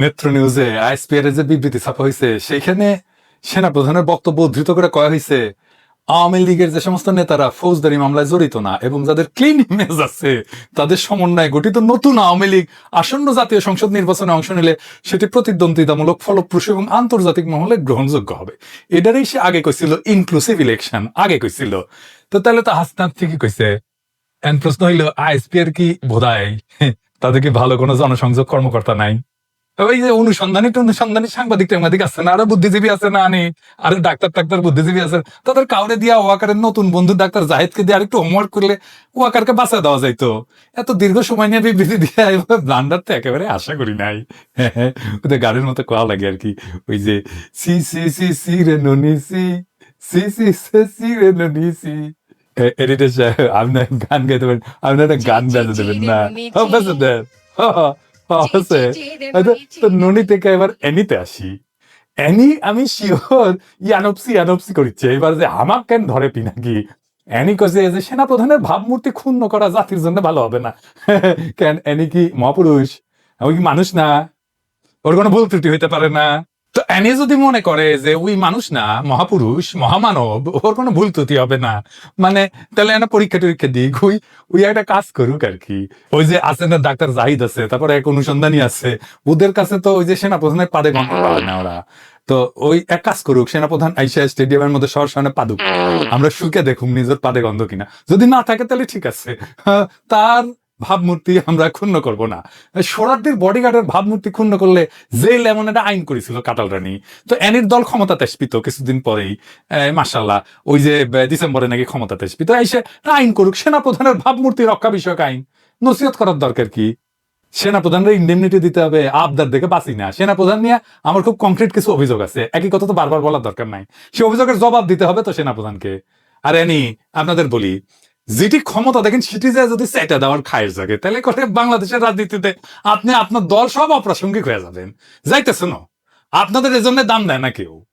নেত্র নিউজে, আইএসপিআর যে বিবৃতি ছাপা হয়েছে সেখানে সেনাপ্রধানের বক্তব্য উদ্ধৃত করে কয়া হয়েছে আওয়ামী লীগের যে সমস্ত নেতারা ফৌজদারি মামলায় জড়িত না এবং যাদের ক্লিন ইমেজ আছে, তাদের সমন্বয়ে গঠিত নতুন আওয়ামী লীগ আসন্ন জাতীয় সংসদ নির্বাচনে অংশ নিলে সেটি প্রতিদ্বন্দ্বিতামূলক, ফলপ্রসূ এবং আন্তর্জাতিক মহলে গ্রহণযোগ্য হবে। এটারই সে আগে কইছিল ইনক্লুসিভ ইলেকশন আগে কইছিল। তো তাহলে তো হাসনাত ঠিকই কইছে। প্রশ্ন হইল, আইএসপিআর কি বোধায়? তাদের কি ভালো কোনো জনসংযোগ কর্মকর্তা নাই? ওই যে অনুসন্ধানী অনুসন্ধানী সাংবাদিক টাংবাদিক আছে না আরও বুদ্ধিজীবী আছে না আনি? আর ডাক্তার টাক্তার বুদ্ধিজীবী আছে। তাদের কাউরে দিয়া ওয়াকারের নতুন বন্ধু ডাক্তার জাহিদকে দিয়ে আরেকটু হোমওয়ার্ক করলে ওয়াকারকে বাঁচা দেওয়া যাইতো। এত দীর্ঘ সময় নিয়ে বিবৃতি দিয়ে ব্লান্ডার তো একেবারে আশা করি নাই। ওদের গাড়ির মতো কোয়া লাগে আর কি। ওই যে সি সি সি সি রে ননি সি সি সি সি রে ননি সি। এডিটর সাহেব আপনি গান গাইতে পারেন। আপনি একটা গান বেজে দেবেন না। ও, বেজে দেন। আছে আচ্ছা, তো ননি থেকে এবার এনিতে আসি। এনি আমি শিওর ইয়ানপসি ইয়ানপসি করিচ্ছে। এবার যে আমাক কেন ধরে পিনাকি এনি কছে যে সেনাপ্রধানের ভাবমূর্তি ক্ষুণ্ণ করা জাতির জন্য ভালো হবে না। কেন এনি কি মহাপুরুষ? আমি কি মানুষ না? ওর কোনো ভুল ত্রুটি হইতে পারে না? তো এনি যদি মনে করে যে ওই মানুষ না মহাপুরুষ মহামানব ওর কোনো ভুল ত্রুটি হবে না। মানে তাহলে একটা পরীক্ষা টরীক্ষা দিক ওই ওই একটা কাজ করুক আর কি ওই যে আছে না ডাক্তার জাহিদ আছে তারপরে এক অনুসন্ধানী আছে। ওদের কাছে তো ওই যে সেনাপ্রধানের পাদে গন্ধ পায় না ওরা। তো ওই এক কাজ করুক সেনাপ্রধান আইসা স্টেডিয়ামের মধ্যে সর সামনে পাদুক আমরা সুখে দেখুক নিজের পাদে গন্ধ কিনা। যদি না থাকে তাহলে ঠিক আছে। হ্যাঁ, তার ভাবমূর্তি আমরা ক্ষুণ্ণ করব না। সোরারদের বডিগার্ডের ভাবমূর্তি ক্ষুণ্ণ করলে জেল এমন একটা আইন করেছিল কাটাল রানী। তো এনির দল ক্ষমতা তেসপিত কিছুদিন পরেই। মাসাল্লাহ ওই যে ডিসেম্বরে নাকি ক্ষমতা তেসপিত এসে আইন করুক, সেনাপ্রধানের ভাবমূর্তি রক্ষা বিষয়ক আইন। নসিহত করার দরকার কি? সেনাপ্রধানের ইন্ডেমনিটি দিতে হবে, আবদার দেখে বাঁচি না। সেনাপ্রধান নিয়ে আমার খুব কংক্রিট কিছু অভিযোগ আছে। একই কথা তো বারবার বলার দরকার নাই। সে অভিযোগের জবাব দিতে হবে তো সেনাপ্রধানকে। আর এনি আপনাদের বলি যেটি ক্ষমতা দেখেন, সেটি যে যদি সেটা দেওয়ার খায়ের জাগে, তাহলে করে বাংলাদেশের রাজনীতিতে আপনি আপনার দল সব অপ্রাসঙ্গিক হয়ে যাবেন। যাইতেছে না আপনাদের এজন্য দাম দেয় না কেউ।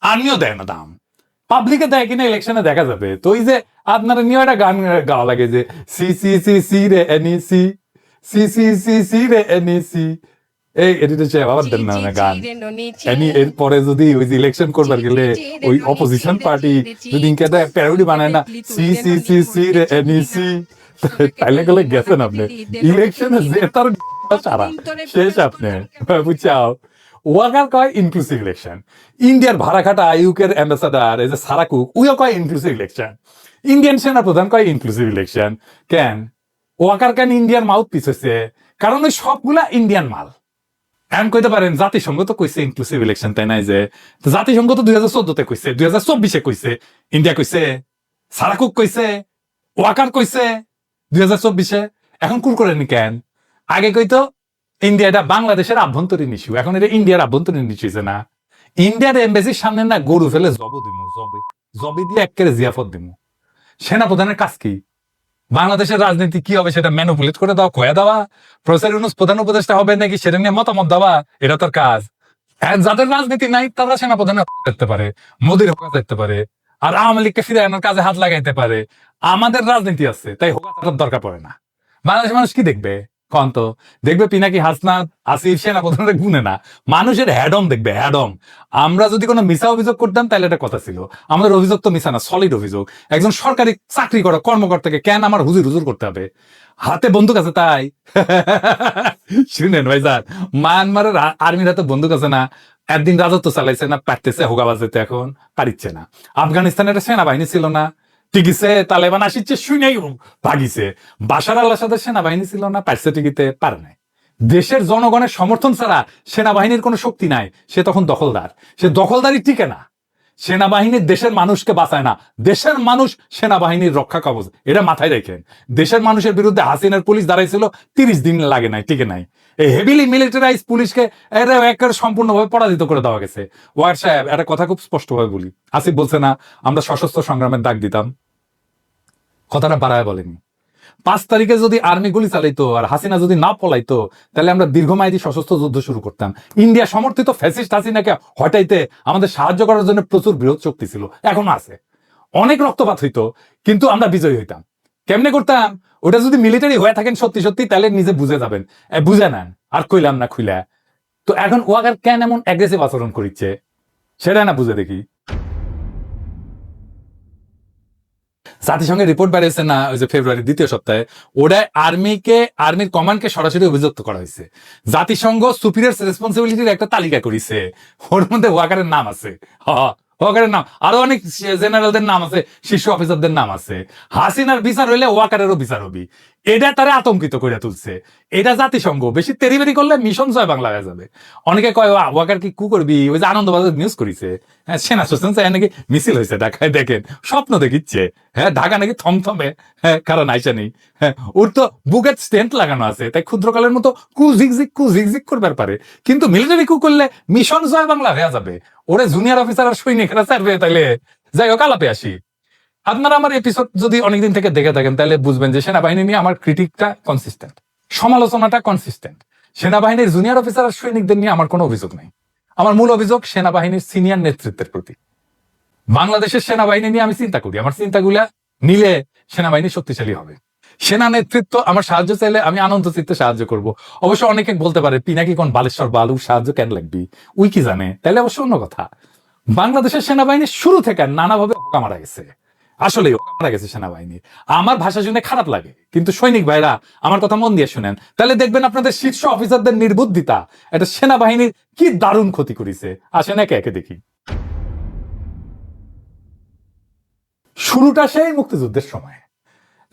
আর্মিও দেয় না দাম। পাবলিকে দেয় কিনা ইলেকশনে দেখা যাবে। তো ওই যে আপনারা নিয়ে একটা গান গাওয়া লাগে যে, সি সি সি সি রে এনি সি। সি সি সি সি রে এনি সি। এই এডিটর সাহেব আবার দেন না গান এনি এরপরে যদি ওই ইলেকশন করবার গেলে ওই অপোজিশন পার্টি যদি প্যারোডি বানায় না সি সি সি সি রে এনি সি তাইলে গেলে গেছেন আপনি ইলেকশনে জেতার সারা শেষ আপনি বুঝছাও কয় ইনক্লুসিভ ইলেকশন ইন্ডিয়ার ভাড়াখাটা ইউকের অ্যাম্বাসাডার এই যে সারাকুক উইও কয় ইনক্লুসিভ ইলেকশন ইন্ডিয়ান সেনা প্রধান কয় ইনক্লুসিভ ইলেকশন কেন ওয়াকার কেন ইন্ডিয়ার মাউথ পিস হয়েছে কারণ ওই সবগুলা ইন্ডিয়ান মাল এমন কইতে পারেন জাতিসংঘ তো কইছে ইনক্লুসিভ ইলেকশন তাই নাই যে জাতিসংঘ তো দুই হাজার চোদ্দতে কইছে দুই হাজার চব্বিশে কইছে ইন্ডিয়া কইছে সারাকুক কইছে ওয়াকার কইছে দুই হাজার চব্বিশে এখন কুর করেনি কেন আগে কইতো ইন্ডিয়া এটা বাংলাদেশের আভ্যন্তরীণ ইস্যু এখন এটা ইন্ডিয়ার আভ্যন্তরীণ ইস্যু না ইন্ডিয়ার এম্বাসির সামনে না গরু ফেলে জব দিমু জবে জবে দিয়ে একেবারে জিয়াফত দিমু সেনা প্রধানের কাজ কি বাংলাদেশের রাজনীতি কি হবে সেটা ম্যানুপুলেট করে দেওয়া কয়ে দেওয়া প্রফেসর ইউনুস প্রধান উপদেষ্টা হবে নাকি সেটা নিয়ে মতামত দেওয়া এটা তার কাজ। যাদের রাজনীতি নাই, তারা সেনা প্রধান দেখতে পারে, মোদির হোকা দেখতে পারে, আর আওয়ামী লীগকে ফিরে আনার কাজে হাত লাগাইতে পারে। আমাদের রাজনীতি আছে, তাই হোকা দরকার পড়ে না। বাংলাদেশের মানুষ কি দেখবে? কন তো দেখবে পিনাকি আসিফ সেনা প্রধানের গুনে না। মানুষের হ্যাডম দেখবে হ্যাডম আমরা যদি কোনো অভিযোগ করতাম, তাহলে এটা কথা ছিল। আমাদের অভিযোগ তো মিশা না সলিড অভিযোগ। একজন সরকারি চাকরি করা কর্মকর্তাকে কেন আমার হুজুর হুজুর করতে হবে? হাতে বন্দুক আছে তাই। শুনেন ভাই স্যার মায়ানমারের আর্মির হাতে বন্দুক আছে না। একদিন রাজত্ব চালাইছে না, পারতেছে হোগা বাজাতে এখন পারিচ্ছে না। আফগানিস্তানের সেনাবাহিনী ছিল না। টিকিছে, তালেবান আসিচ্ছে শুনেই ভাগিছে। বাসার আল্লাহ সাথে সেনাবাহিনী ছিল না, পারছে টিকিতে, পারে নাই। দেশের জনগণের সমর্থন ছাড়া সেনাবাহিনীর কোনো শক্তি নাই, সে তখন দখলদার। সে দখলদারি টিকে না। সেনাবাহিনী দেশের মানুষকে বাঁচায় না। দেশের মানুষ সেনাবাহিনীর রক্ষা কবচ। এটা মাথায় রেখেন। দেশের মানুষের বিরুদ্ধে হাসিনার পুলিশ দাঁড়াইছিল, তিরিশ দিন লাগে নাই, টিকে নাই। এই হেভিলি মিলিটারাইজ পুলিশকে এটা একেবারে সম্পূর্ণভাবে পরাজিত করে দেওয়া গেছে। ওয়ার সাহেব, একটা কথা খুব স্পষ্টভাবে বলি। আসিফ বলছে না, আমরা সশস্ত্র সংগ্রামের ডাক দিতাম। কথাটা বাড়ায় বলেনি। পাঁচ তারিখে যদি আর্মি গুলি চালাইতো আর হাসিনা যদি না পলাইতো, তাহলে আমরা দীর্ঘমেয়াদী সশস্ত্র যুদ্ধ শুরু করতাম। ইন্ডিয়া সমর্থিত ফ্যাসিস্ট হাসিনাকে হটাইতে আমাদের সাহায্য করার জন্য প্রচুর বৃহৎ শক্তি ছিল, এখনও আছে। অনেক রক্তপাত হইতো, কিন্তু আমরা বিজয়ী হইতাম। কেমনে করতাম? ওটা যদি মিলিটারি হয়ে থাকেন সত্যি সত্যি, তাহলে নিজে বুঝে যাবেন। বুঝে নেন, আর কইলাম না খুইলা। তো এখন ওয়াকার কেন এমন অ্যাগ্রেসিভ আচরণ করিচ্ছে? সেটা না বুঝে দেখি। জাতিসংঘের রিপোর্ট বেরিয়েছে না, ওই যে ফেব্রুয়ারি দ্বিতীয় সপ্তাহে ওটায় আর্মিকে আর্মির কমান্ডকে সরাসরি অভিযুক্ত করা হয়েছে। জাতিসংঘ সুপিরিয়ার রেসপন্সিবিলিটির একটা তালিকা করেছে। ওর মধ্যে ওয়াকারের নাম আছে। হ। ওয়াকারের নাম আরও অনেক জেনারেলদের নাম আছে শীর্ষ অফিসারদের নাম আছে। হাসিনার বিচার হইলে ওয়াকারেরও বিচার হবি। এটা তারা আতঙ্কিত করে তুলছে। এটা জাতিসংঘ বেশি তেরিবেরি করলে মিশন জয় বাংলা হয়ে যাবে। অনেকে কয় "ওয়া, ওয়াকার কি কু করবি? ওই যে আনন্দবাজার নিউজ করিছে। হ্যাঁ সেনা সুসেন চাই নাকি মিছিল হয়েছে ঢাকায় দেখেন। স্বপ্ন দেখিচ্ছে। হ্যাঁ ঢাকা নাকি থমথমে হ্যাঁ কারণ আইসা নেই। হ্যাঁ ওর তো বুকের স্টেন্ট লাগানো আছে। তাই ক্ষুদ্রকালের মতো কু ঝিকঝিক কু ঝিকঝিক করবার পারে। কিন্তু মিলিটারি কু করলে মিশন জয় বাংলা হয়ে যাবে। ওরে জুনিয়র অফিসার আর সৈনিকরা চারবে তাইলে। যাই হোক, আলাপে আসি। আপনারা আমার এপিসোড যদি অনেকদিন থেকে দেখে থাকেন তাহলে বুঝবেন যে সেনাবাহিনী নিয়ে আমার ক্রিটিকটা কনসিস্টেন্ট সমালোচনাটা কনসিস্টেন্ট সেনাবাহিনীর জুনিয়র অফিসার আর সৈনিকদের নিয়ে আমার কোনো অভিযোগ নেই। আমার মূল অভিযোগ সেনাবাহিনীর সিনিয়র নেতৃত্বের প্রতি। বাংলাদেশের সেনাবাহিনী নিয়ে আমি চিন্তা করি। আমার চিন্তাগুলা নিলে সেনাবাহিনী শক্তিশালী হবে। সেনা নেতৃত্ব আমার সাহায্য চাইলে আমি আনন্দ চিত্তে সাহায্য করব। অবশ্য অনেকে বলতে পারে পিনাকি কোন বালেশ্বর বালু? সাহায্য কেন লাগবি? উই কি জানে? তাহলে অবশ্য অন্য কথা। বাংলাদেশের সেনাবাহিনী শুরু থেকে নানাভাবে হকা মারা গেছে। আসলে মারা গেছে সেনাবাহিনী আমার ভাষা শুনে খারাপ লাগে। কিন্তু সৈনিক ভাইরা, আমার কথা মন দিয়ে শুনেন। তাহলে দেখবেন আপনাদের শীর্ষ অফিসারদের নির্বুদ্ধিতা এটা সেনাবাহিনীর কি দারুণ ক্ষতি করেছে। আসেন একে একে দেখি। শুরুটা সেই মুক্তিযুদ্ধের সময়।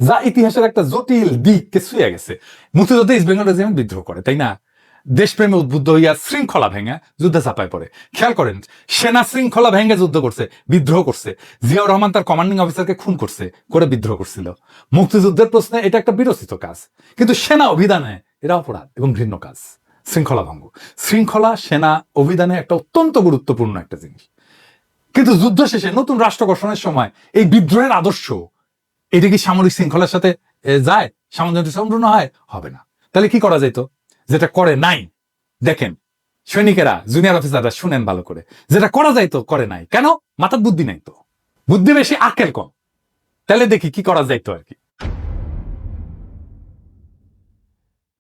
যা ইতিহাসের একটা জটিল দিককে ছুঁয়ে গেছে। মুক্তিযুদ্ধে ইস্ট বেঙ্গল রেজিমেন্ট বিদ্রোহ করে, তাই না? দেশপ্রেমে উদ্বুদ্ধ হইয়া শৃঙ্খলা ভেঙে যুদ্ধে চাপায় পড়ে। খেয়াল করেন, সেনা শৃঙ্খলা ভেঙে যুদ্ধ করছে, বিদ্রোহ করছে। জিয়াউর রহমান তার কমান্ডিং অফিসারকে খুন করছে, করে বিদ্রোহ করছিল। মুক্তিযুদ্ধের প্রশ্নে এটা একটা বিরচিত কাজ। কিন্তু সেনা অভিধানে এটা অপরাধ এবং ঘৃণ্য কাজ। শৃঙ্খলা ভঙ্গ। শৃঙ্খলা, সেনা অভিধানে একটা অত্যন্ত গুরুত্বপূর্ণ একটা জিনিস। কিন্তু যুদ্ধ শেষে নতুন রাষ্ট্র গঠনের সময় এই বিদ্রোহের আদর্শ এটা কি সামরিক শৃঙ্খলার সাথে যায়? সামঞ্জস্য সম্পূর্ণ হয়? হবে না। তাহলে কি করা যেত যেটা করে নাই, দেখেন, সৈনিকেরা জুনিয়র অফিসাররা শুনেন ভালো করে, যেটা করা যাইতো, করে নাই। কেন? মাথার বুদ্ধি নাই তো। বুদ্ধি বেশি আকেল কম। তাহলে দেখি কি করা যাইতো আর কি।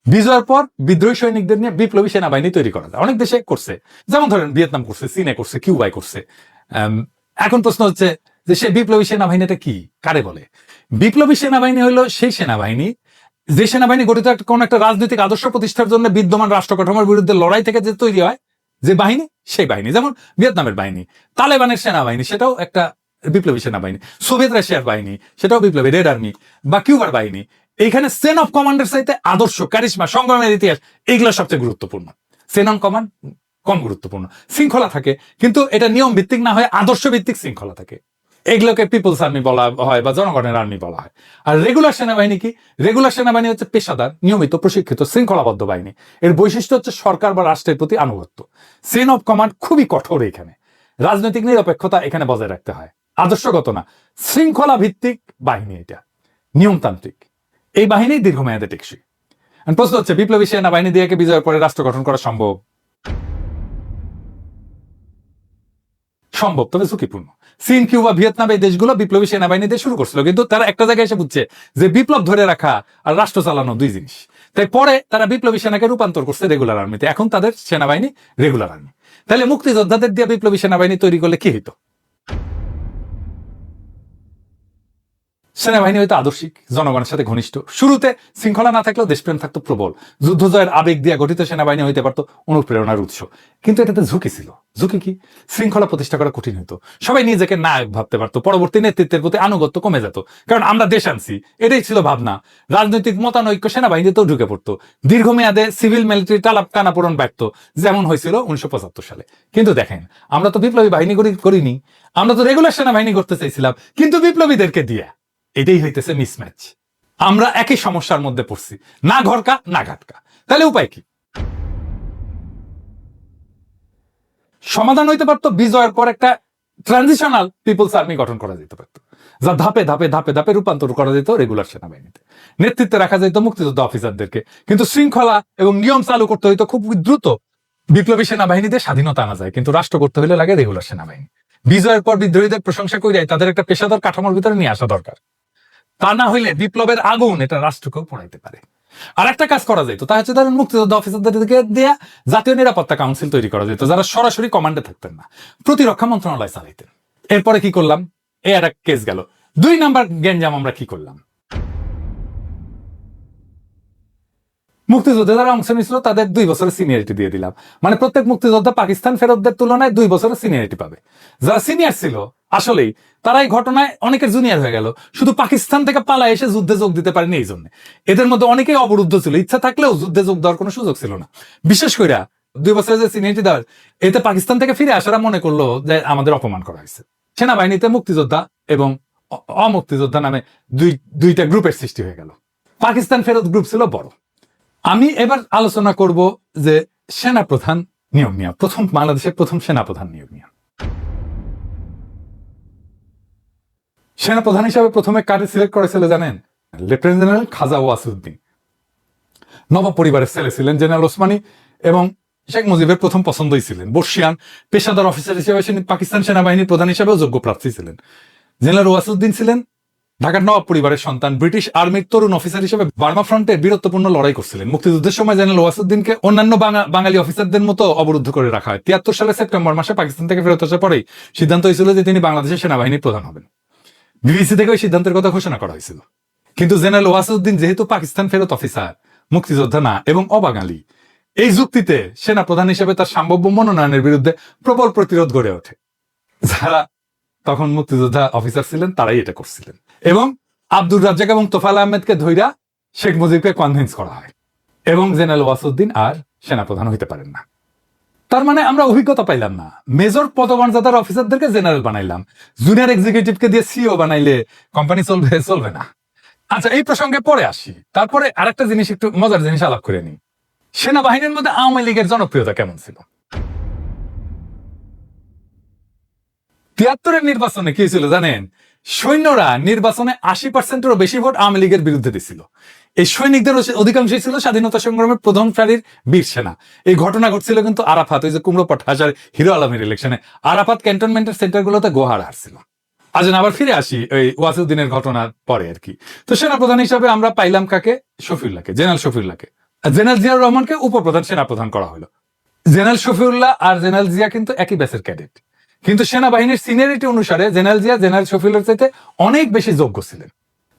বিজয়ের পর বিদ্রোহী সৈনিকদের নিয়ে বিপ্লবী সেনাবাহিনী তৈরি করা যায়। অনেক দেশে করছে। যেমন ধরেন ভিয়েতনাম করছে, চীনে করছে কিউবাই করছে। এখন প্রশ্ন হচ্ছে যে সে বিপ্লবী সেনাবাহিনীটা কি? কারে বলে? বিপ্লবী সেনাবাহিনী হলো সেই সেনাবাহিনী, যে সেনাবাহিনী গঠিত কোন একটা রাজনৈতিক আদর্শ প্রতিষ্ঠার জন্য বিদ্যমান রাষ্ট্র কাঠামোর বিরুদ্ধে লড়াই থেকে যে তৈরি হয়, যে বাহিনী, সেই বাহিনী। যেমন ভিয়েতনামের বাহিনী, তালেবানের সেনাবাহিনী, সেটাও একটা বিপ্লবী সেনাবাহিনী। সোভিয়েত রাশিয়ার বাহিনী, সেটাও বিপ্লবী। রেড আর্মি বা কিউবার বাহিনী। এইখানে সেন অফ কমান্ডের সাথে আদর্শ কারিশমা সংগ্রামের ইতিহাস, এইগুলো সবচেয়ে গুরুত্বপূর্ণ। সেন অন কমান্ড কম গুরুত্বপূর্ণ। শৃঙ্খলা থাকে, কিন্তু এটা নিয়ম ভিত্তিক না হয়ে আদর্শ ভিত্তিক শৃঙ্খলা থাকে। এগুলোকে পিপলস আর্মি বলা হয় বা জনগণের আর্মি বলা হয়। আর রেগুলার সেনাবাহিনী কি? রেগুলার সেনাবাহিনী হচ্ছে পেশাদার, নিয়মিত, প্রশিক্ষিত, শৃঙ্খলাবদ্ধ বাহিনী। এর বৈশিষ্ট্য হচ্ছে সরকার বা রাষ্ট্রের প্রতি আনুগত্য। সেন অফ কমান্ড খুবই কঠোর এখানে। রাজনৈতিক নিরপেক্ষতা এখানে বজায় রাখতে হয়। আদর্শগত না। শৃঙ্খলা ভিত্তিক বাহিনী এটা। নিয়মতান্ত্রিক। এই বাহিনী দীর্ঘমেয়াদে টেকসই। প্রশ্ন হচ্ছে, বিপ্লবী সেনাবাহিনী দিয়ে বিজয়ের পরে রাষ্ট্র গঠন করা সম্ভব? সম্ভব, তবে ঝুঁকিপূর্ণ। চীন, কিউবা, ভিয়েতনাম এই দেশগুলো বিপ্লবী সেনাবাহিনী দিয়ে শুরু করছিল, কিন্তু তারা একটা জায়গায় এসে বুঝছে যে বিপ্লব ধরে রাখা আর রাষ্ট্র চালানো দুই জিনিস। তাই পরে তারা বিপ্লবী সেনাকে রূপান্তর করছে রেগুলার আর্মিতে। এখন তাদের সেনাবাহিনী রেগুলার আর্মি। তাহলে মুক্তিযোদ্ধাদের দিয়ে বিপ্লবী সেনাবাহিনী তৈরি করলে কি হইতো? সেনাবাহিনী হয়তো আদর্শিক জনগণের সাথে ঘনিষ্ঠ। শুরুতে শৃঙ্খলা না থাকলেও দেশপ্রেম থাকতো প্রবল। যুদ্ধ জয়ের আবেগ দিয়ে গঠিত সেনাবাহিনী হইতে পারতো অনুপ্রেরণার উৎস। কিন্তু এটাতে ঝুঁকি ছিল। ঝুঁকি কি? শৃঙ্খলা প্রতিষ্ঠা করা কঠিন হতো সবাই নিজেকে নায়ক ভাবতে পারতো। পরবর্তী নেতৃত্বের প্রতি আনুগত্য কমে যেত। কারণ আমরা দেশ আনছি। এটাই ছিল ভাবনা। রাজনৈতিক মতানৈক্য সেনাবাহিনীতেও ঢুকে পড়তো। দীর্ঘমেয়াদে সিভিল মিলিটারি টালাপ টানাপোড়ন ব্যর্থ। যেমন হয়েছিল উনিশশো পঁচাত্তর সালে। কিন্তু দেখেন, আমরা তো বিপ্লবী বাহিনী করি- করিনি আমরা তো রেগুলার সেনাবাহিনী করতে চাইছিলাম। কিন্তু বিপ্লবীদেরকে দিয়ে। এটাই হইতেছে মিসম্যাচ আমরা একই সমস্যার মধ্যে পড়ছি। না ঘরকা, না ঘাটকা। তাহলে উপায় কি? সমাধান হইতে পারতো, বিজয়ের পর একটা ট্রানজিশনাল পিপলস আর্মি গঠন করা যেতে পারতো। যা ধাপে ধাপে ধাপে ধাপে রূপান্তর করা যেত রেগুলার সেনাবাহিনীতে। নেতৃত্বে রাখা যেত মুক্তিযুদ্ধ অফিসারদেরকে কিন্তু শৃঙ্খলা এবং নিয়ম চালু করতে হইতো খুব দ্রুত। বিপ্লবী সেনাবাহিনীতে স্বাধীনতা আনা যায়, কিন্তু রাষ্ট্র করতে হলে লাগে রেগুলার সেনাবাহিনী। বিজয়ের পর বিদ্রোহীদের প্রশংসা করে তাদের একটা পেশাদার কাঠামোর ভিতরে নিয়ে আসা দরকার। তা না হইলে বিপ্লবের আগুন এটা রাষ্ট্রকেও পড়াইতে পারে। আর একটা কাজ করা যেত, তা হচ্ছে ধরেন মুক্তিযোদ্ধা অফিসারদেরকে দেয়া জাতীয় নিরাপত্তা কাউন্সিল তৈরি করা যেত, যারা সরাসরি কমান্ডে থাকতেন না, প্রতিরক্ষা মন্ত্রণালয় চালাইতেন। এরপরে কি করলাম? এ একটা কেস গেল। দুই নাম্বার গেঞ্জাম আমরা কি করলাম? মুক্তিযোদ্ধা যারা অংশ নিয়েছিল, তাদের দুই বছরের সিনিয়রিটি দিয়ে দিলাম। মানে প্রত্যেক মুক্তিযোদ্ধা পাকিস্তান ফেরতদের তুলনায় দুই বছরের সিনিয়রিটি পাবে। যারা সিনিয়র ছিল, আসলেই তারা এই ঘটনায় অনেকের জুনিয়র হয়ে গেল। শুধু পাকিস্তান থেকে পালা এসে যুদ্ধে যোগ দিতে পারেনি এই জন্য। এদের মধ্যে অনেকেই অবরুদ্ধ ছিল। ইচ্ছা থাকলেও যুদ্ধে যোগ দেওয়ার কোনো সুযোগ ছিল না। বিশেষ করে দুই বছরের যে সিনিয়রিটি দেওয়ার, এতে পাকিস্তান থেকে ফিরে আসারা মনে করল যে আমাদের অপমান করা হয়েছে। সেনাবাহিনীতে মুক্তিযোদ্ধা এবং অমুক্তিযোদ্ধা নামে দুই, দুইটা গ্রুপের সৃষ্টি হয়ে গেল। পাকিস্তান ফেরত গ্রুপ ছিল বড়। আমি এবার আলোচনা করব যে সেনা প্রধান নিয়োগ নিয়ে প্রথম বাংলাদেশের প্রথম সেনা প্রধান নিয়োগ নিয়ে সেনা প্রধান হিসাবে প্রথমে কারে সিলেক্ট করেছিল জানেন? লেফটেন্যান্ট জেনারেল খাজা ওয়াসুদ্দিন। নবাব পরিবারের ছেলে ছিলেন জেনারেল ওসমানী এবং শেখ মুজিবের প্রথম পছন্দই ছিলেন। বর্ষিয়ান পেশাদার অফিসার হিসেবে পাকিস্তান সেনাবাহিনীর প্রধান হিসেবেও যোগ্য প্রার্থী ছিলেন। জেনারেল ওয়াসুদ্দিন ছিলেন ঢাকার নবাব পরিবারের সন্তান ব্রিটিশ আর্মির তরুণ অফিসার হিসেবে বার্মা ফ্রন্টে বীরত্বপূর্ণ লড়াই করছিলেন। মুক্তিযুদ্ধের সময় জেনারেল ওয়াসুদ্দিনকে অন্যান্য বাঙালি অফিসারদের মতো অবরুদ্ধ করে রাখা হয়। তিয়াত্তর সালের সেপ্টেম্বর মাসে পাকিস্তান থেকে ফেরত আসার পরেই সিদ্ধান্ত হয়েছিল যে তিনি বাংলাদেশের সেনাবাহিনীর প্রধান হবেন। বিবিসি থেকে ওই সিদ্ধান্তের কথা ঘোষণা করা হয়েছিল। কিন্তু জেনারেল ওয়াসুদ্দিন যেহেতু পাকিস্তান ফেরত অফিসার, মুক্তিযোদ্ধা না এবং অবাঙালি, এই যুক্তিতে সেনা প্রধান হিসেবে তার সম্ভাব্য মনোনয়নের বিরুদ্ধে প্রবল প্রতিরোধ গড়ে ওঠে। যারা তখন মুক্তিযোদ্ধা অফিসার ছিলেন, তারাই এটা করছিলেন। এবং আব্দুর রাজ্জাক এবং তোফাল আহমেদকে ধৈরা শেখ মুজিবকে কনভিন্স করা হয়। এবং জেনারেল ওয়াসুদ্দিন আর সেনাপ্রধান হইতে পারেন না। তার মানে আমরা অভিজ্ঞতা পাইলাম না। মেজর পদমর্যাদার অফিসারদেরকে জেনারেল বানাইলাম। জুনিয়র এক্সিকিউটিভকে দিয়ে সিও বানাইলে কোম্পানি চলবে চলবে না। আচ্ছা এই প্রসঙ্গে পরে আসি। তারপরে আরেকটা জিনিস, একটু মজার জিনিস আলাপ করে নিই। সেনাবাহিনীর মধ্যে আওয়ামী লীগের জনপ্রিয়তা কেমন ছিল? তিয়াত্তরের নির্বাচনে কি ছিল জানেন? সৈন্যরা নির্বাচনে আশি পার্সেন্টেরও বেশি ভোট আওয়ামী লীগের বিরুদ্ধে দিছিল। এই সৈনিকদের অধিকাংশই ছিল স্বাধীনতা সংগ্রামের প্রথম সারির বীর সেনা। এই ঘটনা ঘটছিল কিন্তু আরাফাত, ওই যে কুমড়ো পটহাজার হিরো আলমের ইলেকশনে আরাফাত ক্যান্টনমেন্টের সেন্টারগুলোতে গোহার আসছিল আজ আবার ফিরে আসি ওই ওয়াসুদ্দিনের ঘটনার পরে আর কি। তো সেনাপ্রধান হিসাবে আমরা পাইলাম কাকে? শফিউল্লাহকে, জেনারেল শফিউল্লাহকে। জেনারেল জিয়াউর রহমানকে উপপ্রধান সেনাপ্রধান করা হলো। জেনারেল শফিউল্লাহ আর জেনারেল জিয়া কিন্তু একই ব্যাচের ক্যাডেট কিন্তু সেনাবাহিনীর সিনিয়রিটি অনুসারে জেনারেল জিয়া, জেনারেল শফিউল্লার চাইতে অনেক বেশি যোগ্য ছিলেন।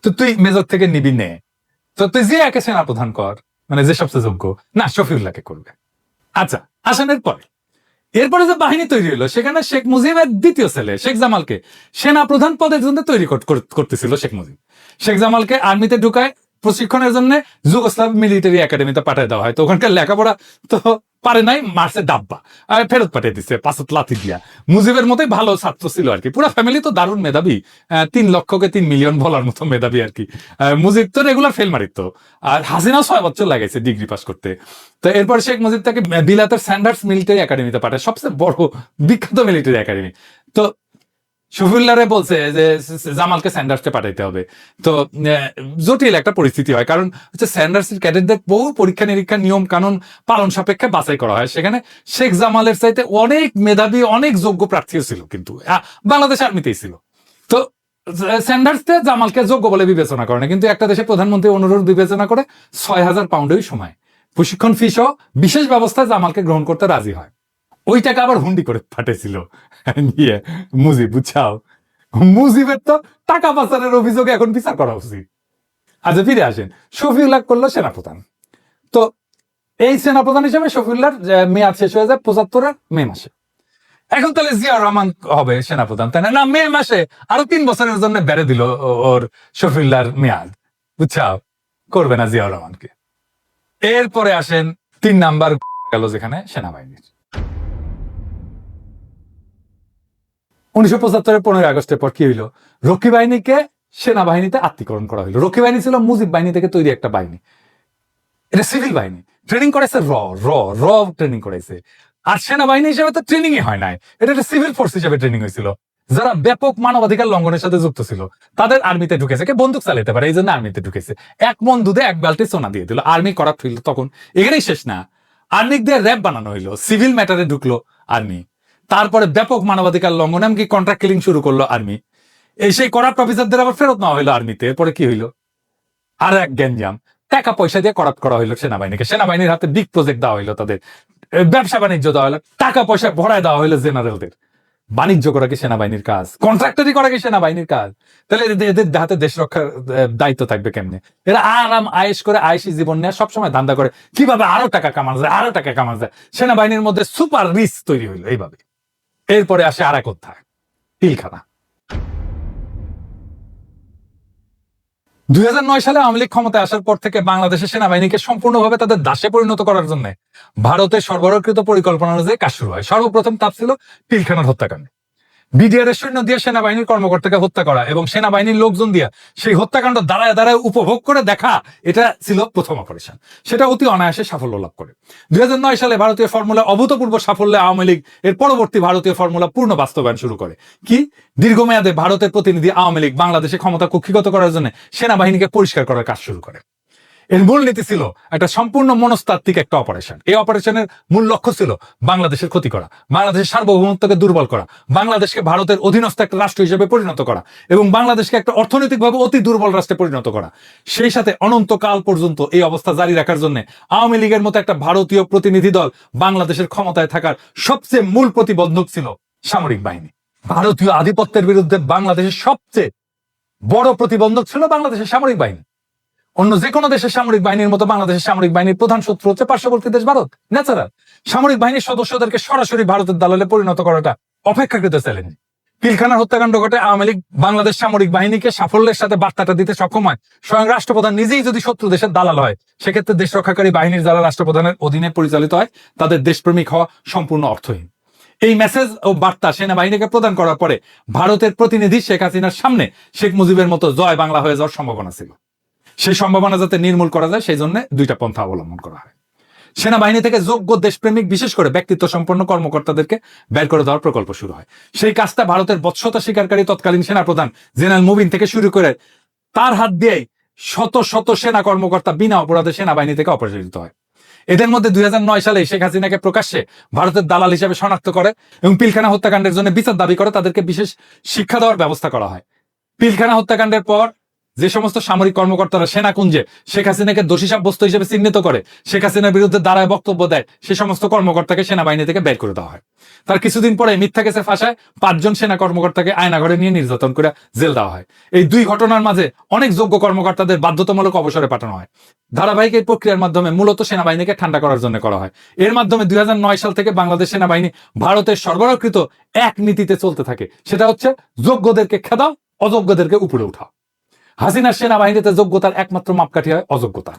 তো তুই মেজর থেকে নিবি নে। তো তুই জিয়াকে সেনাপ্রধান কর। মানে যে সবচেয়ে যোগ্য। না, শফিউল্লাহকে করবে। আচ্ছা আসেনের পরে এরপরে যে বাহিনী তৈরি হলো, সেখানে শেখ মুজিবের দ্বিতীয় ছেলে, শেখ জামালকে সেনা প্রধান পদের জন্য তৈরি কর- কর- করতেছিল শেখ মুজিব। শেখ জামালকে আর্মিতে ঢুকায় প্রশিক্ষণের জন্য যুগোস্লাভ মিলিটারি একাডেমিতে পাঠিয়ে দেওয়া হয়। তো ওখানকার লেখাপড়া তো পারে নাই, মারছে ডাব্বা। ফেরত পাঠিয়ে দিচ্ছে পাঁচত লাথি দিয়া। মুজিবের মতোই ভালো ছাত্র ছিল আর কি। পুরো ফ্যামিলি তো দারুণ মেধাবী। তিন লক্ষকে তিন মিলিয়ন বলার মতো মেধাবী আর কি। মুজিব তো রেগুলার ফেল মারিত। আর হাসিনা ছয় বছর লাগাইছে ডিগ্রি পাস করতে। তো এরপর শেখ মুজিব তাকে বিলাতের স্যান্ডার্স মিলিটারি একাডেমিতে পাঠায়, সবচেয়ে বড় বিখ্যাত মিলিটারি একাডেমি তো শফিউল্লাহরে বলছে যে জামালকে স্যান্ডার্সকে পাঠাইতে হবে। তো জটিল একটা পরিস্থিতি হয়। কারণ হচ্ছে স্যান্ডার্সের ক্যাডেটদের বহু পরীক্ষা নিরীক্ষা, নিয়ম কানুন পালন সাপেক্ষে বাছাই করা হয়। সেখানে শেখ জামালের চাইতে অনেক মেধাবী, অনেক যোগ্য প্রার্থীও ছিল কিন্তু। বাংলাদেশ আর্মিতেই ছিল। তো স্যান্ডার্সকে জামালকে যোগ্য বলে বিবেচনা করে না। কিন্তু একটা দেশে প্রধানমন্ত্রী অনুরোধ বিবেচনা করে ছয় হাজার পাউন্ডের সময়। প্রশিক্ষণ ফি সহ বিশেষ ব্যবস্থায় জামালকে গ্রহণ করতে রাজি হয়। ওই টাকা আবার হুন্ডি করে পাঠিয়েছিল। নিয়ে, মুজিব, বুঝছাও? মুজিবের তো টাকা পাচারের অভিযোগে এখন বিচার করা উচিত। আচ্ছা ফিরে আসেন। শফিউল্লাহ করল সেনাপ্রধান। তো এই সেনাপ্রধান হিসেবে শফিউল্লাহর মেয়াদ শেষ হয়ে যায় পঁচাত্তরের মে মাসে। এখন তাহলে জিয়াউর রহমান হবে সেনাপ্রধান, তাই না? মে মাসে আরও তিন বছরের জন্য বেড়ে দিল ওর শফিউল্লাহর মেয়াদ। বুঝছাও? করবে না জিয়াউর রহমানকে। এরপরে আসেন তিন নাম্বার গেল যেখানে সেনাবাহিনীর। উনিশশো পঁচাত্তরের পনেরোই আগস্টের পর কি হইল? রক্ষী বাহিনীকে সেনাবাহিনীতে আত্মীকরণ করা হলো রক্ষী বাহিনী ছিল মুজিব বাহিনী থেকে তৈরি একটা বাহিনী। এটা সিভিল বাহিনী। ট্রেনিং করাইছে র র র ট্রেনিং করাইছে। আর সেনাবাহিনী হিসেবে তো ট্রেনিং হয় নাই। এটা একটা সিভিল ফোর্স হিসেবে ট্রেনিং হয়েছিল যারা ব্যাপক মানবাধিকার লঙ্ঘনের সাথে যুক্ত ছিল, তাদের আর্মিতে ঢুকেছে। কে বন্দুক চালাতে পারে, এই জন্য আর্মিতে ঢুকেছে। এক মন দুধে এক বালতি সোনা দিয়ে দিল। আর্মি করা ফিল তখন। এখানেই শেষ না। আর্মি দিয়ে র্যাব বানানো হইল। সিভিল ম্যাটারে ঢুকলো আর্মি তারপরে ব্যাপক মানবাধিকার লঙ্ঘন, এমনকি কন্ট্রাক্ট কিলিং শুরু করল আর্মি এই সেই করাপ্ট অফিসারদের আবার ফেরত নেওয়া হইল আর্মিতে এরপরে কি হইল? আর এক গ্যাঞ্জাম। টাকা পয়সা দিয়ে করাপ করা হইল সেনাবাহিনীকে। সেনাবাহিনীর হাতে বিগ প্রজেক্ট দেওয়া হইল তাদের। ব্যবসা বাণিজ্য দেওয়া হইল। টাকা পয়সা ভরায় দেওয়া হইল জেনারেলদের বাণিজ্য করা কি সেনাবাহিনীর কাজ? কন্ট্রাক্টরি করা কি সেনাবাহিনীর কাজ? তাহলে এদের হাতে দেশ রক্ষার দায়িত্ব থাকবে কেমনে? এরা আরাম, আয়েস করে আয়েসি জীবন নিয়ে সবসময় ধান্দা করে। কীভাবে আরও টাকা কামানো যায়, আরও টাকা কামানো যায়? সেনাবাহিনীর মধ্যে সুপার রিস্ক তৈরি হইল এইভাবে। এরপরে আসে আর এক অধ্যায় পিলখানা দুই হাজার নয় সালে আওয়ামী লীগ ক্ষমতায় আসার পর থেকে বাংলাদেশের সেনাবাহিনীকে সম্পূর্ণভাবে তাদের দাসে পরিণত করার জন্য ভারতের সরবরাহকৃত পরিকল্পনা অনুযায়ী কাজ শুরু হয়। সর্বপ্রথম তাপ ছিল পিলখানার হত্যাকাণ্ড। বিডিআর সৈন্য দিয়ে সেনাবাহিনীর কর্মকর্তাকে হত্যা করা এবং সেনাবাহিনীর লোকজন দিয়ে সেই হত্যাকাণ্ড দাঁড়ায় দাঁড়ায় উপভোগ করে দেখা, এটা ছিল প্রথম অপারেশন সেটা অতি অনায়াসে সাফল্য লাভ করে। দুই হাজার নয় সালে ভারতীয় ফর্মুলা অভূতপূর্ব সাফল্যে আওয়ামী লীগ এর পরবর্তী ভারতীয় ফর্মুলা পূর্ণ বাস্তবায়ন শুরু করে। কি? দীর্ঘমেয়াদে ভারতের প্রতিনিধি আওয়ামী লীগ বাংলাদেশে ক্ষমতা কক্ষিগত করার জন্য সেনাবাহিনীকে পরিষ্কার করার কাজ শুরু করে। এর মূলনীতি ছিল একটা সম্পূর্ণ মনস্তাত্ত্বিক একটা অপারেশন এই অপারেশনের মূল লক্ষ্য ছিল বাংলাদেশের ক্ষতি করা, বাংলাদেশের সার্বভৌমত্বকে দুর্বল করা, বাংলাদেশকে ভারতের অধীনস্থ একটা রাষ্ট্র হিসেবে পরিণত করা এবং বাংলাদেশকে একটা অর্থনৈতিকভাবে অতি দুর্বল রাষ্ট্রে পরিণত করা। সেই সাথে অনন্তকাল পর্যন্ত এই অবস্থা জারি রাখার জন্য আওয়ামী লীগের মতো একটা ভারতীয় প্রতিনিধি দল বাংলাদেশের ক্ষমতায় থাকার সবচেয়ে মূল প্রতিবন্ধক ছিল সামরিক বাহিনী। ভারতীয় আধিপত্যের বিরুদ্ধে বাংলাদেশের সবচেয়ে বড় প্রতিবন্ধক ছিল বাংলাদেশের সামরিক বাহিনী। অন্য যে কোনো দেশের সামরিক বাহিনীর মতো বাংলাদেশের সামরিক বাহিনীর প্রধান শত্রু হচ্ছে পার্শ্ববর্তী দেশ ভারত ন্যাচারাল সামরিক বাহিনীর সদস্যদেরকে সরাসরি ভারতের দালালে পরিণত করাটা অপেক্ষাকৃত চ্যালেঞ্জ পিলখানার হত্যাকাণ্ড ঘটে আওয়ামী লীগ বাংলাদেশ সামরিক বাহিনীকে সাফল্যের সাথে বার্তাটা দিতে সক্ষম হয়। স্বয়ং রাষ্ট্রপ্রধান নিজেই যদি শত্রু দেশের দালাল হয়, সেক্ষেত্রে দেশ রক্ষাকারী বাহিনীর যারা রাষ্ট্রপ্রধানের অধীনে পরিচালিত হয়, তাদের দেশপ্রেমিক হওয়া সম্পূর্ণ অর্থহীন। এই মেসেজ ও বার্তা সেনাবাহিনীকে প্রদান করার পরে ভারতের প্রতিনিধি শেখ হাসিনার সামনে শেখ মুজিবের মতো জয় বাংলা হয়ে যাওয়ার সম্ভাবনা ছিল। সেই সম্ভাবনা যাতে নির্মূল করা যায়, সেই জন্য দুইটা পন্থা অবলম্বন করা হয়। সেনাবাহিনী থেকে যোগ্য দেশপ্রেমিক, বিশেষ করে ব্যক্তিত্ব সম্পন্ন কর্মকর্তাদেরকে বের করে দেওয়ার প্রকল্প শুরু হয়। সেই কাজটা ভারতের বৎসতা স্বীকারকারী তৎকালীন সেনাপ্রধান জেনারেল মুবিন থেকে শুরু করে তার হাত দিয়েই শত শত সেনা কর্মকর্তা বিনা অপরাধে সেনাবাহিনী থেকে অপসারিত হয়। এদের মধ্যে দুই হাজার নয় সালে শেখ হাসিনাকে প্রকাশ্যে ভারতের দালাল হিসেবে শনাক্ত করে এবং পিলখানা হত্যাকাণ্ডের জন্য বিচার দাবি করে তাদেরকে বিশেষ শিক্ষা দেওয়ার ব্যবস্থা করা হয়। পিলখানা হত্যাকাণ্ডের পর যে সমস্ত সামরিক কর্মকর্তারা সেনাকুঞ্জে শেখ হাসিনাকে দোষী সাব্যস্ত হিসেবে চিহ্নিত করে শেখ হাসিনার বিরুদ্ধে দাঁড়ায় বক্তব্য দেয়, সে সমস্ত কর্মকর্তাকে সেনাবাহিনী থেকে বের করে দেওয়া হয়। তার কিছুদিন পরে মিথ্যা কেসে ফাঁসায় পাঁচজন সেনা কর্মকর্তাকে আয়নাঘরে নিয়ে নির্যাতন করে জেল দেওয়া হয়। এই দুই ঘটনার মাঝে অনেক যোগ্য কর্মকর্তাদের বাধ্যতামূলক অবসরে পাঠানো হয়। ধারাবাহিক এই প্রক্রিয়ার মাধ্যমে মূলত সেনাবাহিনীকে ঠান্ডা করার জন্য করা হয়। এর মাধ্যমে দুই হাজার নয় সাল থেকে বাংলাদেশ সেনাবাহিনী ভারতের সরবরাহকৃত এক নীতিতে চলতে থাকে। সেটা হচ্ছে যোগ্যদেরকে খেদাও, অযোগ্যদেরকে উপরে উঠাও। হাসিনার সেনাবাহিনীতে যোগ্যতার একমাত্র মাপকাঠি হয় অযোগ্যতা।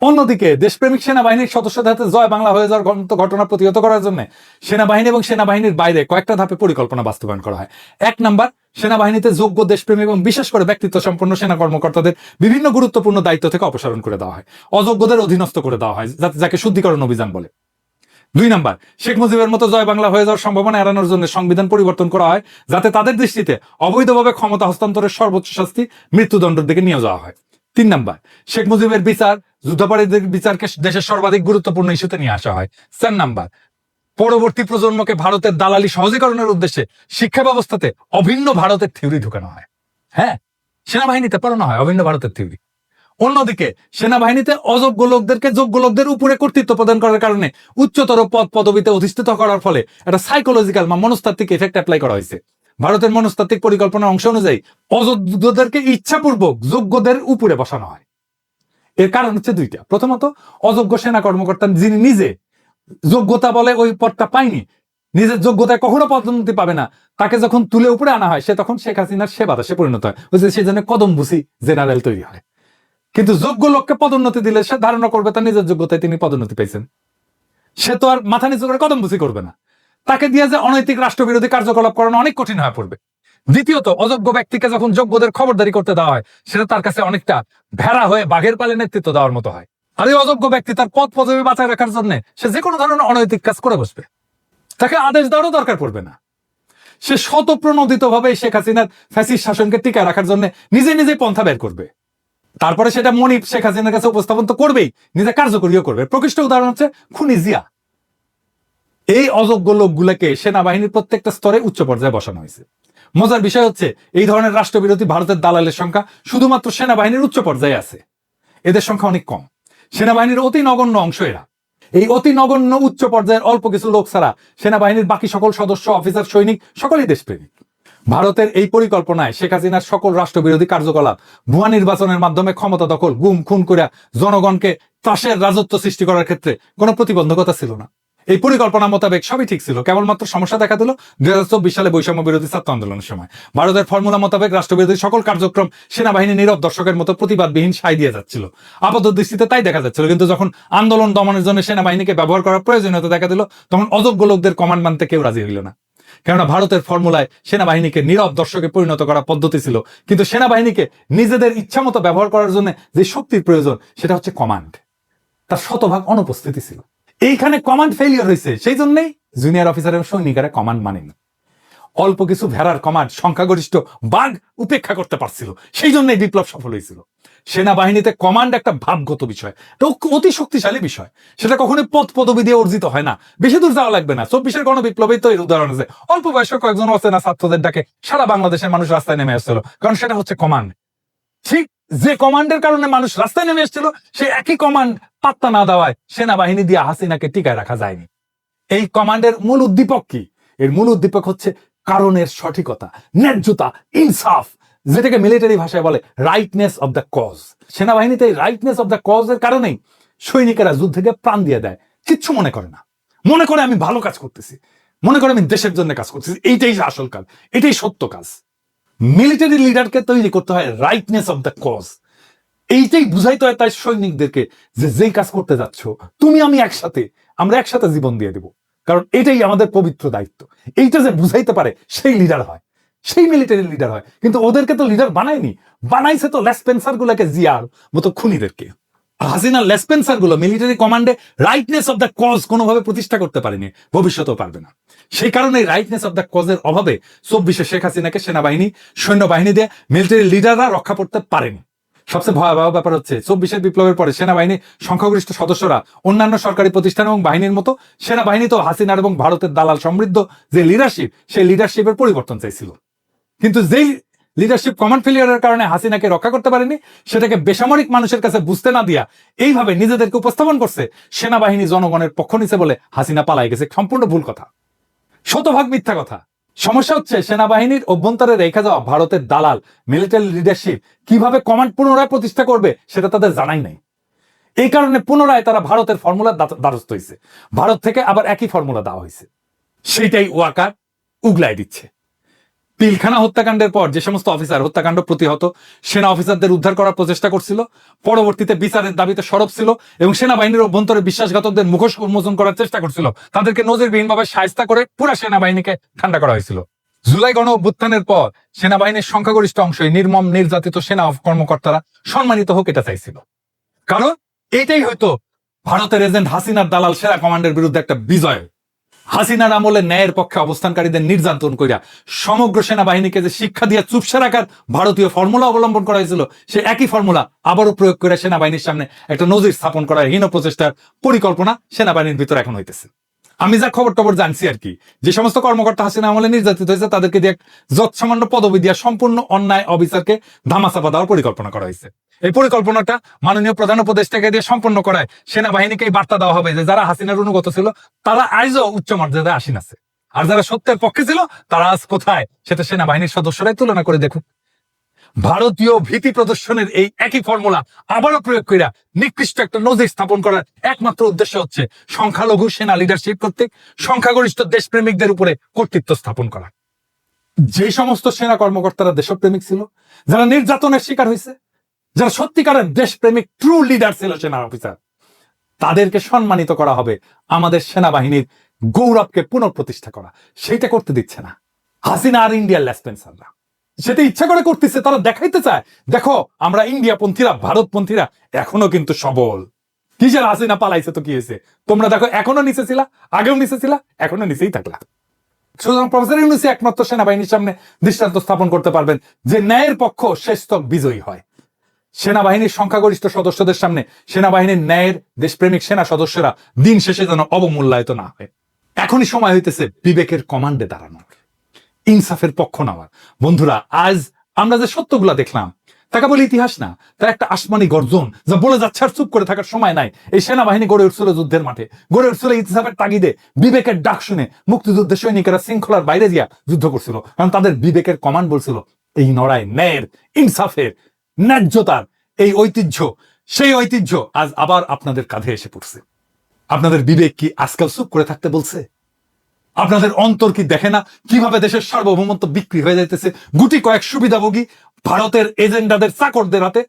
অন্যদিকে দেশপ্রেমিক সেনাবাহিনীর সদস্যদের হাতে জয় বাংলা হয়ে যাওয়ার ঘটনা- প্রতিহত করার জন্য সেনাবাহিনী এবং সেনাবাহিনীর বাইরে কয়েকটা ধাপে পরিকল্পনা বাস্তবায়ন করা হয়। এক নাম্বার, সেনাবাহিনীতে যোগ্য দেশপ্রেমী এবং বিশেষ করে ব্যক্তিত্ব সম্পন্ন সেনা কর্মকর্তাদের বিভিন্ন গুরুত্বপূর্ণ দায়িত্ব থেকে অপসারণ করে দেওয়া হয়। অযোগ্যদের অধীনস্থ করে দেওয়া হয়, যাতে যাকে শুদ্ধিকরণ অভিযান বলে। দুই নাম্বার, শেখ মুজিবের মতো জয় বাংলা হয়ে যাওয়ার সম্ভাবনা এড়ানোর জন্য সংবিধান পরিবর্তন করা হয় যাতে তাদের দৃষ্টিতে অবৈধভাবে ক্ষমতা হস্তান্তরের সর্বোচ্চ শাস্তি মৃত্যুদণ্ডের দিকে নিয়ে যাওয়া হয়। তিন নাম্বার, শেখ মুজিবের বিচার যুদ্ধাপরাধীদের বিচারকে দেশের সর্বাধিক গুরুত্বপূর্ণ ইস্যুতে নিয়ে আসা হয়। চার নাম্বার, পরবর্তী প্রজন্মকে ভারতের দালালি সহজীকরণের উদ্দেশ্যে শিক্ষা ব্যবস্থাতে অভিন্ন ভারতের থিওরি ঢুকানো হয়। হ্যাঁ সেনাবাহিনীতে পড়ানো হয় অভিন্ন ভারতের থিওরি। অন্যদিকে, সেনাবাহিনীতে অযোগ্য লোকদেরকে যোগ্য লোকদের উপরে কর্তৃত্ব প্রদান করার কারণে উচ্চতর পদ পদবিতে অধিষ্ঠিত করার ফলে একটা সাইকোলজিক্যাল বা মনস্তাত্ত্বিক এফেক্ট অ্যাপ্লাই করা হয়েছে। ভারতের মনস্তাত্ত্বিক পরিকল্পনার অংশ অনুযায়ী, অযোগ্যদেরকে ইচ্ছাপূর্বক যোগ্যদের উপরে বসানো হয়। এর কারণ হচ্ছে দুইটা। প্রথমত, অযোগ্য সেনা কর্মকর্তা যিনি নিজে যোগ্যতা বলে ওই পদটা পায়নি, নিজের যোগ্যতায় কখনো পদোন্নতি পাবে না, তাকে যখন তুলে উপরে আনা হয়, সে তখন শেখ হাসিনার সেবা সে পরিণত হয়। ওই যে সেজন্য কদম বুসি জেনারেল তৈরি হয়। কিন্তু যোগ্য লোককে পদোন্নতি দিলে সে ধারণা করবে তার নিজের যোগ্যতায় তিনি পদোন্নতি পেয়েছেন। সে তো আর মাথা নিচু করে কদম বুসি করবে না। তাকে দিয়ে যে অনৈতিক রাষ্ট্রবিরোধী কার্যকলাপ করানো অনেক কঠিন হয়ে পড়বে। দ্বিতীয়ত, অযোগ্য ব্যক্তিকে যখন যোগ্যদের খবরদারি করতে দেওয়া হয়, সেটা তার কাছে অনেকটা ভেড়া হয়ে বাঘের পালে নেতৃত্ব দেওয়ার মতো হয়। আর এই অযোগ্য ব্যক্তি তার পদ পদবি বাঁচায় রাখার জন্য সে যে কোনো ধরনের অনৈতিক কাজ করে বসবে। তাকে আদেশ দেওয়ারও দরকার পড়বে না। সে শতপ্রণোদিত ভাবে শেখ হাসিনার ফ্যাসিস শাসনকে টিকায় রাখার জন্য নিজে নিজে পন্থা বের করবে। তারপরে সেটা মনিব শেখ হাসিনার কাছে উপস্থাপন তো করবেই, নিজে কার্যকরীও করবে। প্রকৃষ্ট উদাহরণ হচ্ছে খুনি জিয়া। এই অযোগ্য লোকগুলোকে সেনাবাহিনীর প্রত্যেকটা স্তরে উচ্চ পর্যায়ে বসানো হয়েছে। মজার বিষয় হচ্ছে, এই ধরনের রাষ্ট্রবিরোধী ভারতের দালালের সংখ্যা শুধুমাত্র সেনাবাহিনীর উচ্চ পর্যায়ে আছে। এদের সংখ্যা অনেক কম। সেনাবাহিনীর অতি নগণ্য অংশ এরা। এই অতি নগণ্য উচ্চ পর্যায়ের অল্প কিছু লোক ছাড়া সেনাবাহিনীর বাকি সকল সদস্য, অফিসার, সৈনিক সকলেই দেশপ্রেমিক। ভারতের এই পরিকল্পনায় শেখ হাসিনার সকল রাষ্ট্রবিরোধী কার্যকলাপ ভুয়া নির্বাচনের মাধ্যমে ক্ষমতা দখল, গুম খুন করে জনগণকে ত্রাসের রাজত্ব সৃষ্টি করার ক্ষেত্রে কোনো প্রতিবন্ধকতা ছিল না। এই পরিকল্পনা মোতাবেক সবই ঠিক ছিল, কেবলমাত্র সমস্যা দেখা দিল দুই হাজার চব্বিশ সালে বৈষম্য বিরোধী ছাত্র আন্দোলনের সময়। ভারতের ফর্মুলা মোতাবেক রাষ্ট্রবিরোধী সকল কার্যক্রম সেনাবাহিনী নীরব দর্শকের মতো প্রতিবাদবিহীন সাই দিয়ে যাচ্ছিল। আপাত দৃষ্টিতে তাই দেখা যাচ্ছিল, কিন্তু যখন আন্দোলন দমনের জন্য সেনাবাহিনীকে ব্যবহার করার প্রয়োজনীয়তা দেখা দিল, তখন অযোগ্য লোকদের কমান্ড মানতে কেউ রাজি হইল না। কেননা ভারতের ফর্মুলায় সেনাবাহিনীকে নীরব দর্শকে পরিণত করা পদ্ধতি ছিল। কিন্তু সেনাবাহিনীকে নিজেদের ইচ্ছামতো ব্যবহার করার জন্য যে শক্তির প্রয়োজন, সেটা হচ্ছে কমান্ড। তার শতভাগ অনুপস্থিতি ছিল। এইখানে কমান্ড ফেলিয়ার হয়েছে, সেই জন্যই জুনিয়র অফিসার এবং সৈনিকেরা কমান্ড মানেনি। অল্প কিছু ভেড়ার কমান্ড সংখ্যাগরিষ্ঠ বাঘ উপেক্ষা করতে পারছিল, সেই জন্যই বিপ্লব সফল হয়েছিল। সেনাবাহিনীতে কমান্ড একটা ভাবগত বিষয়। এটা অতি শক্তিশালী বিষয়। সেটা কখনোই পদ পদবি দিয়ে অর্জিত হয় না। বেশি দূর যাওয়া লাগবে না। চব্বিশের গণবিপ্লবেই তো এর উদাহরণ আছে। অল্প বয়সের কয়েকজন অচেনা ছাত্রদের ডাকে সারা বাংলাদেশের মানুষ রাস্তায় নেমে আসছিল। কারণ সেটা হচ্ছে কমান্ড ঠিক যে কমান্ডের কারণে মানুষ রাস্তায় নেমে এসেছিল সে একই কমান্ড পাত্তা না দেওয়ায় সেনাবাহিনী দিয়ে হাসিনাকে টিকায় রাখা যায়নি। এই কমান্ডের মূল উদ্দীপক কি? এর মূল উদ্দীপক হচ্ছে কারণের সঠিকতা, ন্যায্যতা, ইনসাফ। যেটাকে মিলিটারি ভাষায় বলে রাইটনেস অব দ্য কজ সেনাবাহিনীতে এই রাইটনেস অব দ্য কজ এর কারণেই সৈনিকেরা যুদ্ধকে প্রাণ দিয়ে দেয়। কিচ্ছু মনে করে না। মনে করে আমি ভালো কাজ করতেছি। মনে করে আমি দেশের জন্য কাজ করতেছি। এইটাই আসল কাজ। এটাই সত্য কাজ। মিলিটারি লিডারকে তৈরি করতে হয় রাইটনেস অব দ্য কজ এইটাই বুঝাইতে হয় তাই সৈনিকদেরকে যে যেই কাজ করতে যাচ্ছ, তুমি আমি একসাথে, আমরা একসাথে জীবন দিয়ে দেব। কারণ এটাই আমাদের পবিত্র দায়িত্ব। এইটা যে বুঝাইতে পারে, সেই লিডার হয়। সেই মিলিটারি লিডার হয়। কিন্তু ওদেরকে তো লিডার বানায়নি। বানাইছে তো লেসপেন্সার গুলাকে জিয়ার মতো খুনিদেরকে। হাসিনা লেসপেন্সারগুলো মিলিটারি কমান্ডে রাইটনেস অব দ্য কজ কোনোভাবে প্রতিষ্ঠা করতে পারেনি। ভবিষ্যতেও পারবে না। সেই কারণে রাইটনেস অব দ্য কজের অভাবে চব্বিশে শেখ হাসিনাকে সেনাবাহিনী, সৈন্যবাহিনী দিয়ে মিলিটারি লিডাররা রক্ষা করতে পারেনি। সবচেয়ে ভয়াবহ ব্যাপার হচ্ছে, চব্বিশের বিপ্লবের পরে সেনাবাহিনী, সংখ্যাগরিষ্ঠ সদস্যরা, অন্যান্য সরকারি প্রতিষ্ঠান এবং বাহিনীর মতো সেনাবাহিনী তো হাসিনার এবং ভারতের দালাল সমৃদ্ধ যে লিডারশিপ সেই লিডারশিপের পরিবর্তন চাইছিল। কিন্তু যেই লিডারশিপ কমান্ড ফেলিয়ারের কারণে হাসিনাকে রক্ষা করতে পারেনি, সেটাকে বেসামরিক মানুষের কাছে বুঝতে না দিয়া এইভাবে নিজেদেরকে উপস্থাপন করছে সেনাবাহিনী জনগণের পক্ষ নিছে বলে হাসিনা পালাই গেছে। সম্পূর্ণ ভুল কথা। শতভাগ মিথ্যা কথা। সমস্যা হচ্ছে সেনাবাহিনীর অভ্যন্তরে রেখে যাওয়া ভারতের দালাল মিলিটারি লিডারশিপ কীভাবে কমান্ড পুনরায় প্রতিষ্ঠা করবে সেটা তাদের জানাই নাই। এই কারণে পুনরায় তারা ভারতের ফর্মুলা দ্বারস্থ হয়েছে ভারত থেকে আবার একই ফর্মুলা দেওয়া হয়েছে সেইটাই ওয়াকার উগলাই দিচ্ছে। পিলখানা হত্যাকাণ্ডের পর যে সমস্ত অফিসার হত্যাকাণ্ড প্রতিহত, সেনা অফিসারদের উদ্ধার করার প্রচেষ্টা করছিল। পরবর্তীতে বিচারের দাবিতে সরব ছিল এবং সেনাবাহিনীর অভ্যন্তরে বিশ্বাসঘাতকদের মুখোশ উন্মোচন করার চেষ্টা করছিল। তাদেরকে নজিরবিহীনভাবে সায়স্তা করে পুরা সেনাবাহিনীকে ঠান্ডা করা হয়েছিল। জুলাই গণ অভ্যুত্থানের পর সেনাবাহিনীর সংখ্যাগরিষ্ঠ অংশই নির্মম, নির্যাতিত সেনা কর্মকর্তারা সম্মানিত হোক এটা চাইছিল। কারণ এটাই হয়তো ভারতের এজেন্ট হাসিনার দালাল সেনা কমান্ডের বিরুদ্ধে একটা বিজয়। হাসিনার আমলে ন্যায়ের পক্ষে অবস্থানকারীদের নির্যাতন করিয়া সমগ্র সেনাবাহিনীকে যে শিক্ষা দিয়ে চুপসে রাখার ভারতীয় ফর্মুলা অবলম্বন করা হয়েছিল, সে একই ফর্মুলা আবারও প্রয়োগ করে সেনাবাহিনীর সামনে একটা নজির স্থাপন করার হীন প্রচেষ্টার পরিকল্পনা সেনাবাহিনীর ভিতরে এখন হইতেছে। আমি যা খবর টবর জানছি আর কি, যে সমস্ত কর্মকর্তা হাসিনা আমলে নির্যাতিত হয়েছে, তাদেরকে দিয়ে যত সামান্য পদবি দিয়া সম্পূর্ণ অন্যায় অফিসারকে ধামাচাপা দেওয়ার পরিকল্পনা করা হয়েছে। এই পরিকল্পনাটা মাননীয় প্রধান উপদেষ্টাকে দিয়ে সম্পন্ন করায় সেনাবাহিনীকে এই বার্তা দেওয়া হবে যে যারা হাসিনার অনুগত ছিল, তারা আজও উচ্চ মর্যাদায় আসীন আছে। আর যারা সত্যের পক্ষে ছিল, তারা আজ কোথায়, সেটা সেনাবাহিনীর সদস্যরাই তুলনা করে দেখুক। ভারতীয় ভীতি প্রদর্শনের এই একই ফর্মুলা আবারও প্রয়োগ করিয়া নিকৃষ্ট একটা নজির স্থাপন করার একমাত্র উদ্দেশ্য হচ্ছে সংখ্যালঘু সেনা লিডারশিপ কর্তৃক সংখ্যাগরিষ্ঠ দেশপ্রেমিকদের উপরে কর্তৃত্ব স্থাপন করা। যে সমস্ত সেনা কর্মকর্তারা দেশপ্রেমিক ছিল, যারা নির্যাতনের শিকার হয়েছে যারা সত্যিকারের দেশপ্রেমিক ট্রু লিডার ছিল সেনা অফিসার তাদেরকে সম্মানিত করা হবে আমাদের সেনাবাহিনীর গৌরবকে পুনঃপ্রতিষ্ঠা করা। সেইটা করতে দিচ্ছে না। হাসিনা আর ইন্ডিয়ার লেসপেন্সাররা সেটা ইচ্ছা করে করতেছে, তারা দেখাইতে চায়। দেখো, আমরা ইন্ডিয়া পন্থীরা ভারত পন্থীরা এখনও কিন্তু সবল। কিসের হাসিনা পালাইছে তো কি হয়েছে? তোমরা দেখো, এখনও নিচে ছিলা, আগেও নিচে ছিলা, এখনও নিচেই থাকলা। সুতরাং একমাত্র সেনাবাহিনীর সামনে দৃষ্টান্ত স্থাপন করতে পারবেন যে ন্যায়ের পক্ষ শেষতক বিজয়ী হয়। সেনাবাহিনীর সংখ্যাগরিষ্ঠ সদস্যদের সামনে সেনাবাহিনীর ন্যায়ের দেশপ্রেমিক সেনা সদস্যরা দিন শেষে যেন অবমূল্যায়িত না হয়। এখনই সময় হইতেছে বিবেকের কমান্ডে দাঁড়ানোর। ইনসাফের পক্ষ নেওয়ার। বন্ধুরা, আজ আমরা যে সত্যগুলা দেখলাম তাকে বলে ইতিহাস না তার একটা আসমানি গর্জন যা বলে যাচ্ছে আর চুপ করে থাকার সময় নাই। এই সেনাবাহিনী গড়ে উঠছিল যুদ্ধের মাঠে, গড়ে উঠছিল ইতিহাসের তাগিদে, বিবেকের ডাক শুনে মুক্তিযুদ্ধের সৈনিকেরা শৃঙ্খলার বাইরে গিয়া যুদ্ধ করছিল, কারণ তাদের বিবেকের কমান্ড বলছিল, এই নড়াই ন্যায়ের, ইনসাফের, ন্যায্যতার এই ঐতিহ্য, সেই ঐতিহ্য আজ আবার আপনাদের কাঁধে এসে পড়ছে। আপনাদের বিবেক কি আজকাল চুপ করে থাকতে বলছে? আপনাদের অন্তর কি দেখে না? কীভাবে দেশের সার্বভৌমত্ব বিক্রি হয়ে যাইতেছে? গুটি কয়েক সুবিধাভোগী ভারতের এজেন্ডাদের চাকরদের হাতে?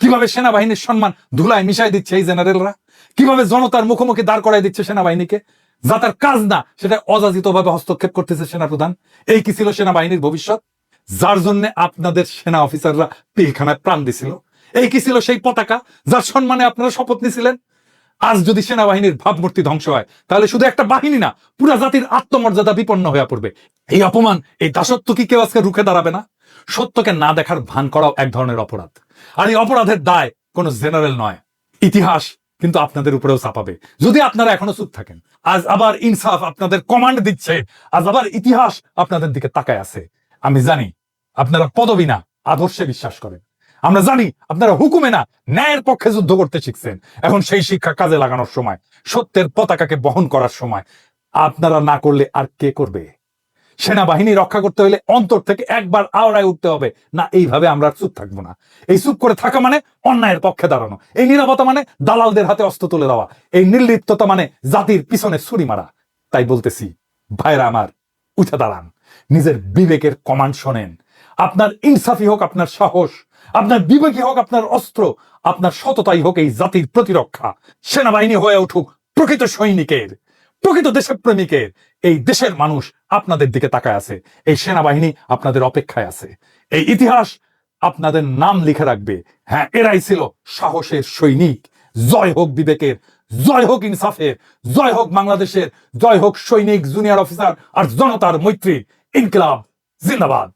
কীভাবে সেনাবাহিনীর সম্মান ধুলায় মিশাই দিচ্ছে এই জেনারেলরা? কীভাবে জনতার মুখোমুখি দাঁড় করাই দিচ্ছে সেনাবাহিনীকে? যা তার কাজ না, সেটা অযাচিত ভাবে হস্তক্ষেপ করতেছে সেনাপ্রধান। এই কি ছিল সেনাবাহিনীর ভবিষ্যৎ? যার জন্য আপনাদের সেনা অফিসাররা পিলখানায় প্রাণ দিছিল। এই কি ছিল সেই পতাকা, যার সম্মানে আপনারা শপথ নিছিলেন? আজ যদি সেনাবাহিনীর ভাবমূর্তি ধ্বংস হয়, তাহলে শুধু একটা বাহিনী না, পুরা জাতির আত্মমর্যাদা বিপন্ন হয়ে পড়বে। এই অপমান, এই দাসত্ব কি কেউ আজকে রুখে দাঁড়াবে না? সত্যকে না দেখার ভান করাও এক ধরনের অপরাধ। আর এই অপরাধের দায় কোনো জেনারেল নয়। ইতিহাস কিন্তু আপনাদের উপরেও চাপাবে যদি আপনারা এখনও চুপ থাকেন, আজ আবার ইনসাফ আপনাদের কমান্ড দিচ্ছে, আজ আবার ইতিহাস আপনাদের দিকে তাকায় আছে। আমি জানি, আপনারা পদবি না, আদর্শে বিশ্বাস করেন। আমরা জানি আপনারা হুকুমে না ন্যায়ের পক্ষে যুদ্ধ করতে শিখছেন। এখন সেই শিক্ষা কাজে লাগানোর সময়, সত্যের পতাকাকে বহন করার সময়। আপনারা না করলে আর কে করবে? সেনাবাহিনী রক্ষা করতে হলে অন্তর থেকে একবার আওড়ায় উঠতে হবে। না, এইভাবে আমরা চুপ থাকব না। এই চুপ করে থাকা মানে অন্যায়ের পক্ষে দাঁড়ানো। এই নিরাপত্তা মানে দালালদের হাতে অস্ত্র তুলে দেওয়া। এই নির্লিপ্ততা মানে জাতির পিছনে ছুরি মারা। তাই বলতেছি ভাইরা আমার, উঠে দাঁড়ান। নিজের বিবেকের কমান্ড শোনেন। আপনার ইনসাফি হোক, আপনার সাহস আপনার বিবেকী হোক, আপনার অস্ত্র, আপনার সততাই হোক এই জাতির প্রতিরক্ষা। সেনাবাহিনী হয়ে উঠুক প্রকৃত সৈনিকের, প্রকৃত দেশপ্রেমিকের। এই দেশের মানুষ আপনাদের দিকে তাকায় আছে, এই সেনাবাহিনী আপনাদের অপেক্ষায় আছে। এই ইতিহাস আপনাদের নাম লিখে রাখবে। হ্যাঁ এরাই ছিল সাহসের সৈনিক। জয় হোক বিবেকের, জয় হোক ইনসাফের, জয় হোক বাংলাদেশের, জয় হোক সৈনিক, জুনিয়র অফিসার আর জনতার মৈত্রী। ইনকলাব, জিন্দাবাদ।